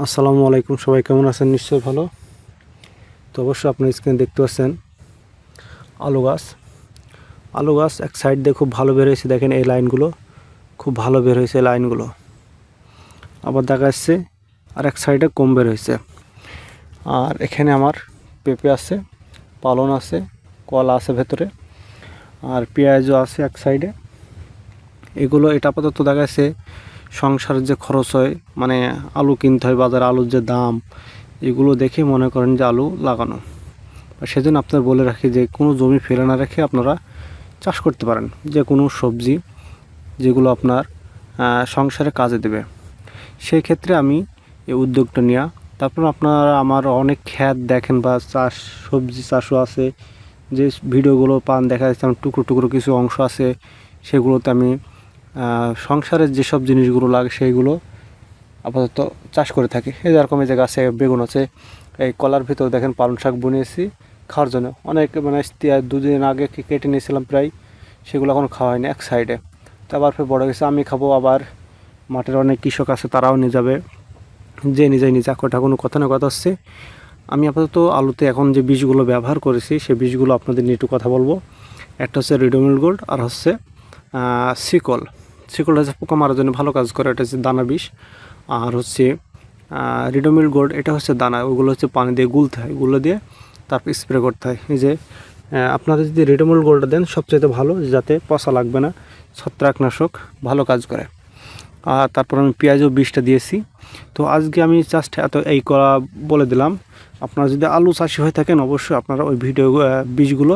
আসসালামু আলাইকুম, সবাই কেমন আছেন? নিশ্চয়ই ভালো। তো অবশ্যই আপনি স্ক্রিনে দেখতে পাচ্ছেন আলু গাছ। আলু গাছ এক সাইড দিয়ে খুব ভালো বের হয়েছে, দেখেন এই লাইনগুলো খুব ভালো বের হয়েছে এই লাইনগুলো আবার দেখা যাচ্ছে আর এক সাইডে কম বের হয়েছে। আর এখানে আমার পেঁপে আছে, পালন আছে, কলা আছে ভেতরে, আর পেঁয়াজও আছে এক সাইডে এগুলো এটা আপাতত দেখা যাচ্ছে সংসারের যে খরচ হয় মানে আলু কিনতে হয়, বাজারে আলুর যে দাম, এগুলো দেখে মনে করেন যে আলু লাগানো। সেজন্য আপনার বলে রাখি যে, কোনো জমি ফেলে না রেখে আপনারা চাষ করতে পারেন। যে কোনো সবজি যেগুলো আপনার সংসারে কাজে দেবে। সেই ক্ষেত্রে আমি এই উদ্যোগটা নেওয়া তারপর আপনারা আমার অনেক খ্যাত দেখেন বা চাষ, সবজি চাষও আছে। যে ভিডিওগুলো পান, দেখা যাচ্ছে আমার টুকরো টুকরো কিছু অংশ আছে, সেগুলোতে আমি সংসারের যেসব জিনিসগুলো লাগে সেইগুলো আপাতত চাষ করে থাকি। এই যেরকম এই যে গাছে বেগুন আছে, এই কলার ভিতর দেখেন পালং শাক বুনিয়েছি, খাওয়ার জন্য। অনেক মানে দুদিন আগে কেটে নিয়েছিলাম প্রায়, সেগুলো এখন খাওয়া হয়নি এক সাইডে তো আবার ফের বড় গেছে আমি খাব আবার। মাঠের অনেক কৃষক আছে, তারাও নিয়ে যাবে। যে নিজে নিজে ওটা কোনো কথা না কথা হচ্ছে। আমি আপাতত আলুতে এখন যে বীজগুলো ব্যবহার করেছি, সেই বীজগুলো আপনাদের নিয়ে একটু কথা বলব। একটা হচ্ছে রেডোমিল গোল্ড, আর হচ্ছে সিকল সিকলটা হচ্ছে পোকা মারার জন্য ভালো কাজ করে এটা হচ্ছে দানা বিষ। আর হচ্ছে রিডোমিল গোল্ড এটা হচ্ছে দানা ওগুলো হচ্ছে পানি দিয়ে গুলতে হয়গুলো দিয়ে তারপর স্প্রে করতে হয়। এই যে আপনারা যদি রিডোমিল গোল্ডটা দেন সবচেয়ে ভালো যাতে পচা লাগবে না ছত্রাকনাশক ভালো কাজ করে। আর তারপর আমি পেঁয়াজও বীজটা দিয়েছি। তো আজকে আমি জাস্ট এত এই করা বলে দিলাম। আপনারা যদি আলু চাষি হয়ে থাকেন অবশ্যই আপনারা ওই ভিডিও বীজগুলো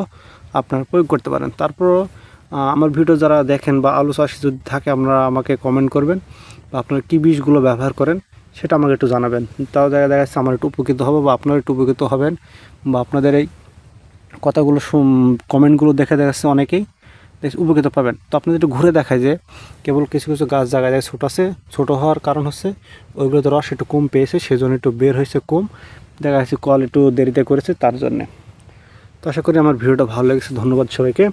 আপনারা প্রয়োগ করতে পারেন। তারপরও আহ, আমার ভিডিও যারা দেখেন বা আলু চাষি যদি থাকে, আপনারা আমাকে কমেন্ট করবেন বা আপনারা কী বীজগুলো ব্যবহার করেন সেটা আমাকে একটু জানাবেন। তাও দেখা দেখা যাচ্ছে আমার একটু উপকৃত হবে বা আপনারা একটু উপকৃত হবেন বা আপনাদের এই কথাগুলো কমেন্টগুলো দেখে দেখা যাচ্ছে অনেকেই উপকৃত পাবেন। তো আপনাদের একটু ঘুরে দেখায় যে কেবল কিছু কিছু গাছ জায়গায় জায়গায় ছোটো আছে, ছোটো হওয়ার কারণ হচ্ছে ওইগুলোতে রস একটু কম পেয়েছে, সেজন্য একটু বের হয়েছে কম। দেখা যাচ্ছে কল একটু দেরিতে করেছে তার জন্যে। তো আশা করি আমার ভিডিওটা ভালো লেগেছে। ধন্যবাদ সবাইকে।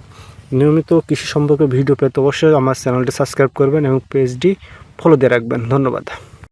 নিয়মিত কৃষি সম্পর্কে ভিডিও পেতে অবশ্যই আমার চ্যানেলটি সাবস্ক্রাইব করবেন এবং পেজটি ফলো দিয়ে রাখবেন। ধন্যবাদ।